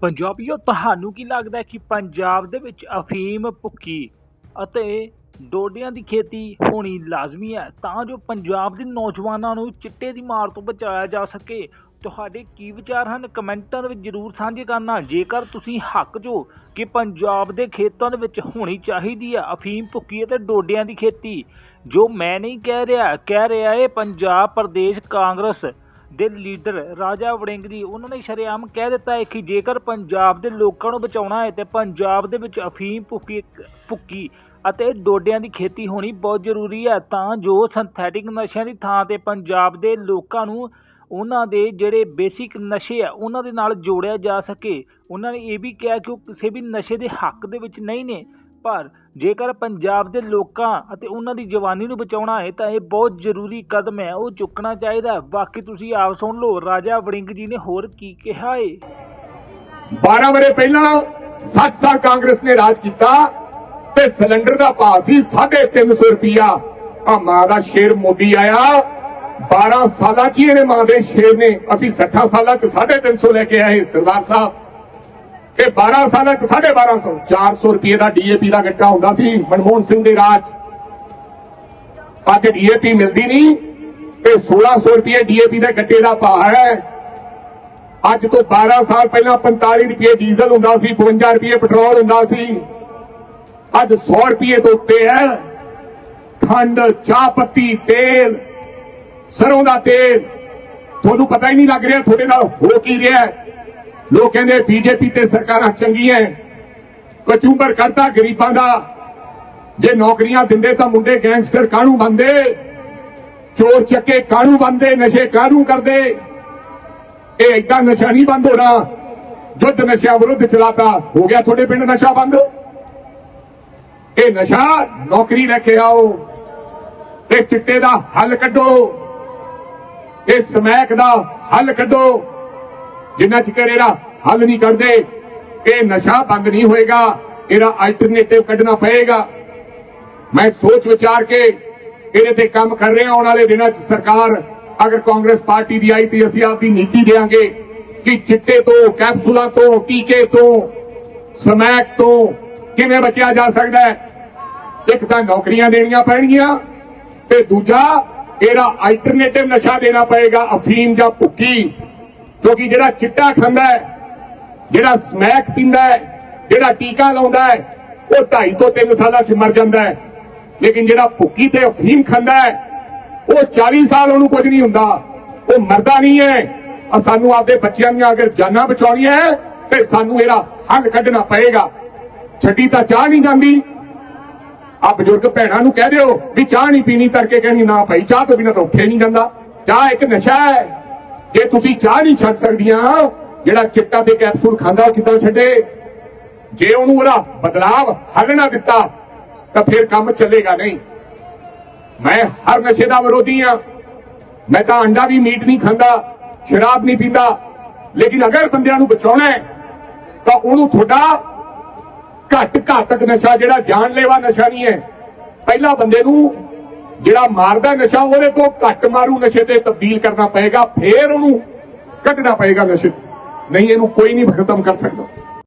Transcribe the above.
ਪੰਜਾਬੀਓ ਤੁਹਾਨੂੰ ਕੀ ਲੱਗਦਾ ਕਿ ਪੰਜਾਬ ਦੇ ਵਿੱਚ ਅਫੀਮ, ਭੁੱਕੀ ਅਤੇ ਡੋਡਿਆਂ ਦੀ ਖੇਤੀ ਹੋਣੀ ਲਾਜ਼ਮੀ ਹੈ? ਤਾਂ ਜੋ ਪੰਜਾਬ ਦੇ ਨੌਜਵਾਨਾਂ ਨੂੰ ਚਿੱਟੇ ਦੀ ਮਾਰ ਤੋਂ ਬਚਾਇਆ ਜਾ ਸਕੇ। ਤੁਹਾਡੇ ਕੀ ਵਿਚਾਰ ਹਨ? ਕਮੈਂਟਾਂ ਵਿੱਚ ਜਰੂਰ ਸਾਂਝੇ ਕਰਨਾ। ਜੇਕਰ ਤੁਸੀਂ ਹੱਕ ਜੋ ਕਿ ਪੰਜਾਬ ਦੇ ਖੇਤਾਂ ਦੇ ਵਿੱਚ ਹੋਣੀ ਚਾਹੀਦੀ ਹੈ ਅਫੀਮ, ਭੁੱਕੀ ਅਤੇ ਡੋਡਿਆਂ ਦੀ ਖੇਤੀ, ਜੋ ਮੈਂ ਨਹੀਂ ਕਹਿ ਰਿਹਾ ਕਹਿ ਰਿਹਾ ਇਹ ਪੰਜਾਬ, ਪ੍ਰਦੇਸ਼, ਕਾਂਗਰਸ ਦੇ ਲੀਡਰ ਰਾਜਾ ਵੜਿੰਗ ਦੀ ਉਹਨਾਂ ਨੇ ਸ਼ਰੇਆਮ ਕਹਿ ਦਿੱਤਾ ਹੈ ਕਿ ਜੇਕਰ ਪੰਜਾਬ ਦੇ ਲੋਕਾਂ ਨੂੰ ਬਚਾਉਣਾ ਹੈ ਤੇ ਪੰਜਾਬ ਦੇ ਵਿੱਚ ਅਫੀਮ ਭੁੱਕੀ ਭੁੱਕੀ ਅਤੇ ਡੋਡਿਆਂ ਦੀ ਖੇਤੀ ਹੋਣੀ ਬਹੁਤ ਜ਼ਰੂਰੀ ਹੈ, ਤਾਂ ਜੋ ਸਿੰਥੈਟਿਕ ਨਸ਼ਿਆਂ ਦੀ ਥਾਂ ਤੇ ਪੰਜਾਬ ਦੇ ਲੋਕਾਂ ਨੂੰ ਉਹਨਾਂ ਦੇ ਜਿਹੜੇ ਬੇਸਿਕ ਨਸ਼ੇ ਆ, ਉਹਨਾਂ ਦੇ ਨਾਲ ਜੋੜਿਆ ਜਾ ਸਕੇ। ਉਹਨਾਂ ਨੇ ਇਹ ਵੀ ਕਿਹਾ ਕਿ ਉਹ ਕਿਸੇ ਵੀ ਨਸ਼ੇ ਦੇ ਹੱਕ ਦੇ ਵਿੱਚ ਨਹੀਂ ਨੇ। ਪਰ ਜੇਕਰ ਪੰਜਾਬ ਦੇ ਲੋਕਾਂ ਅਤੇ ਉਹਨਾਂ ਦੀ ਜਵਾਨੀ ਨੂੰ ਬਚਾਉਣਾ ਹੈ, ਤਾਂ ਇਹ ਬਹੁਤ ਜ਼ਰੂਰੀ ਕਦਮ ਹੈ। ਉਹ ਚੁੱਕਣਾ ਚਾਹੀਦਾ ਹੈ। ਬਾਕੀ ਤੁਸੀਂ ਆਪ ਸੁਣ ਲਓ। ਰਾਜਾ ਵੜਿੰਗ ਜੀ ਨੇ ਹੋਰ ਕੀ ਕਿਹਾ ਏ? 12 ਵਰੇ ਪਹਿਲਾਂ 7 ਸਾਲ ਕਾਂਗਰਸ ਨੇ ਰਾਜ ਕੀਤਾ ਤੇ ਸਿਲੰਡਰ ਦਾ ਭਾਅ ਸੀ 350 ਰੁਪਿਆ ਆ ਮਾਂ ਦਾ ਸ਼ੇਰ ਮੋਦੀ ਆਇਆ। 12 ਸਾਲਾਂ 'ਚ ਹੀ ਇਹਨੇ ਮਾਂ ਦੇ ਸ਼ੇਰ ਨੇ। ਅਸੀਂ 60 ਸਾਲਾਂ 'ਚ 350 ਲੈ ਕੇ ਆਏ ਸਰਦਾਰ ਸਾਹਿਬ। ਇਹ 12 ਸਾਲਾਂ 'ਚ 1250 400 ਰੁਪਏ ਦਾ ਡੀਏਪੀ ਦਾ ਗੱਟਾ ਹੁੰਦਾ ਸੀ ਮਨਮੋਹਨ ਸਿੰਘ ਦੇ ਰਾਜ। ਅੱਜ ਡੀਏਪੀ ਮਿਲਦੀ ਨਹੀਂ, ਤੇ 1600 ਰੁਪਏ ਡੀਏਪੀ ਦੇ ਗੱਟੇ ਦਾ ਭਾਅ ਹੈ। ਅੱਜ ਤੋਂ 12 ਸਾਲ ਪਹਿਲਾਂ 45 ਰੁਪਏ ਡੀਜ਼ਲ ਹੁੰਦਾ ਸੀ 52 ਰੁਪਏ ਪੈਟਰੋਲ ਹੁੰਦਾ ਸੀ। ਅੱਜ 100 ਰੁਪਏ ਤੋਂ ਉੱਤੇ ਹੈ। ਖੰਡ, ਚਾਹ ਪੱਤੀ, ਤੇਲ, ਸਰੋਂ ਦਾ ਤੇਲ। ਤੁਹਾਨੂੰ ਪਤਾ ਹੀ ਨਹੀਂ ਲੱਗ ਰਿਹਾ, ਤੁਹਾਡੇ ਨਾਲ ਹੋ ਕੀ ਰਿਹਾ ਹੈ। ਲੋਕ ਕਹਿੰਦੇ ਬੀਜੇਪੀ ਤੇ ਸਰਕਾਰਾਂ ਚੰਗੀਆਂ ਕਚੂਬਰ ਕਰਤਾ ਗਰੀਬਾਂ ਦਾ। ਜੇ ਨੌਕਰੀਆਂ ਦਿੰਦੇ ਤਾਂ ਮੁੰਡੇ ਗੈਂਗਸਟਰ ਕਾਹਨੂੰ ਬੰਦੇ ਚੋਰ ਚੱਕੇ ਕਾਹਨੂੰ ਬੰਦੇ ਨਸ਼ੇ ਕਾਹਨੂੰ ਕਰਦੇ? ਇਹ ਏਦਾਂ ਨਸ਼ਾ ਨਹੀਂ ਬੰਦ ਹੋਣਾ। ਜੁੱਧ ਨਸ਼ਿਆਂ ਵਿਰੁੱਧ ਚਲਾਤਾ। ਹੋ ਗਿਆ ਤੁਹਾਡੇ ਪਿੰਡ ਨਸ਼ਾ ਬੰਦ? ਇਹ ਨਸ਼ਾ ਨੌਕਰੀ ਲੈ ਕੇ ਆਓ। ਇਹ ਚਿੱਟੇ ਦਾ ਹੱਲ ਕੱਢੋ। ਇਹ ਸਮੈਕ ਦਾ ਹੱਲ ਕੱਢੋ। ਜਿੰਨਾ ਚਿਰ ਇਹਦਾ ਹੱਲ ਨਹੀਂ ਕਰਦੇ। ਇਹ ਨਸ਼ਾ ਬੰਦ ਨਹੀਂ ਹੋਏਗਾ, ਇਹਦਾ ਅਲਟਰਨੇਟਿਵ ਕੱਢਣਾ ਪਏਗਾ। ਮੈਂ ਸੋਚ ਵਿਚਾਰ ਕੇ ਇਹਦੇ ਤੇ ਕੰਮ ਕਰ ਰਿਹਾ, ਆਉਣ ਵਾਲੇ ਦਿਨਾਂ 'ਚ ਸਰਕਾਰ ਅਗਰ ਕਾਂਗਰਸ ਪਾਰਟੀ ਦੀ ਆਈ ਤੇ ਅਸੀਂ ਆਪਦੀ ਨੀਤੀ ਦੇਾਂਗੇ ਕਿ ਚਿੱਟੇ ਤੋਂ, ਕੈਪਸੂਲਾਂ ਤੋਂ, ਟੀਕੇ ਤੋਂ, ਸਮੈਕ ਤੋਂ ਕਿਵੇਂ ਬਚਿਆ ਜਾ ਸਕਦਾ ਹੈ? ਇੱਕ ਤਾਂ ਨੌਕਰੀਆਂ ਦੇਣੀਆਂ ਪੈਣਗੀਆਂ ਤੇ ਦੂਜਾ ਇਹਦਾ ਅਲਟਰਨੇਟਿਵ ਨਸ਼ਾ ਦੇਣਾ ਪਏਗਾ, ਅਫੀਮ ਜਾਂ ਭੁੱਕੀ, ਕਿਉਂਕਿ ਜਿਹੜਾ ਚਿੱਟਾ ਖਾਂਦਾ ਹੈ ਜਿਹੜਾ ਸਮੈਕ ਪੀਂਦਾ ਹੈ, ਜਿਹੜਾ ਟੀਕਾ ਲਾਉਂਦਾ ਹੈ, ਉਹ 2.5 ਤੋਂ 3 ਸਾਲਾਂ 'ਚ ਮਰ ਜਾਂਦਾ ਹੈ। ਲੇਕਿਨ ਜਿਹੜਾ ਭੁੱਕੀ ਤੇ ਅਫੀਮ ਖਾਂਦਾ ਹੈ, ਉਹ 40 ਸਾਲ ਉਹਨੂੰ ਕੁਝ ਨਹੀਂ ਹੁੰਦਾ। ਉਹ ਮਰਦਾ ਨਹੀਂ ਹੈ। ਆ ਸਾਨੂੰ ਆਪਦੇ ਬੱਚਿਆਂ ਦੀਆਂ ਅਗਰ ਜਾਨਾਂ ਬਚਾਉਣੀਆਂ ਹੈ, ਤੇ ਸਾਨੂੰ ਇਹਦਾ ਹੱਲ ਕੱਢਣਾ ਪਏਗਾ। ਛੱਡੀ ਤਾਂ ਚਾਹ ਨਹੀਂ ਜਾਂਦੀ। ਆ ਬਜ਼ੁਰਗ ਭੈਣਾਂ ਨੂੰ ਕਹਿ ਦਿਓ ਵੀ ਚਾਹ ਨਹੀਂ ਪੀਣੀ ਕਰਕੇ ਕਹਿਣੀ ਨਾ ਭਾਈ, ਚਾਹ ਤੋਂ ਬਿਨਾਂ ਤਾਂ ਉੱਠੇ ਨਹੀਂ ਜਾਂਦਾ। ਚਾਹ ਇੱਕ ਨਸ਼ਾ ਹੈ। ਜੇ ਤੁਸੀਂ ਚਾਹ ਨਹੀਂ ਛੱਡ ਸਕਦੀਆਂ ਜਿਹੜਾ ਚਿੱਟਾ ਤੇ ਕੈਪਸੂਲ ਖਾਂਦਾ, ਉਹ ਕਿੱਦਾਂ ਛੱਡੇ? ਜੇ ਉਹਨੂੰ ਉਹਦਾ ਬਦਲਾਵ ਹੱਲ ਨਾ ਦਿੱਤਾ, ਤਾਂ ਫਿਰ ਕੰਮ ਚੱਲੇਗਾ ਨਹੀਂ। ਮੈਂ ਹਰ ਨਸ਼ੇ ਦਾ ਵਿਰੋਧੀ ਆ ਮੈਂ ਤਾਂ ਅੰਡਾ ਵੀ ਮੀਟ ਨਹੀਂ ਖਾਂਦਾ, ਸ਼ਰਾਬ ਨਹੀਂ ਪੀਂਦਾ। ਲੇਕਿਨ ਅਗਰ ਬੰਦਿਆਂ ਨੂੰ ਬਚਾਉਣਾ ਹੈ, ਤਾਂ ਉਹਨੂੰ ਤੁਹਾਡਾ ਘੱਟ ਘਾਤਕ ਨਸ਼ਾ, ਜਿਹੜਾ ਜਾਨਲੇਵਾ ਨਸ਼ਾ ਨਹੀਂ ਹੈ, ਪਹਿਲਾ ਬੰਦੇ ਨੂੰ ਜਿਹੜਾ ਮਾਰਦਾ ਨਸ਼ਾ, ਉਹਦੇ ਤੋਂ ਘੱਟ ਮਾਰੂ ਨਸ਼ੇ ਤੇ ਤਬਦੀਲ ਕਰਨਾ ਪਏਗਾ, ਫੇਰ ਉਹਨੂੰ ਕੱਢਣਾ ਪਏਗਾ ਨਸ਼ੇ। ਤੋਂ। ਨਹੀਂ ਇਹਨੂੰ ਕੋਈ ਨਹੀਂ ਖਤਮ ਕਰ ਸਕਦਾ।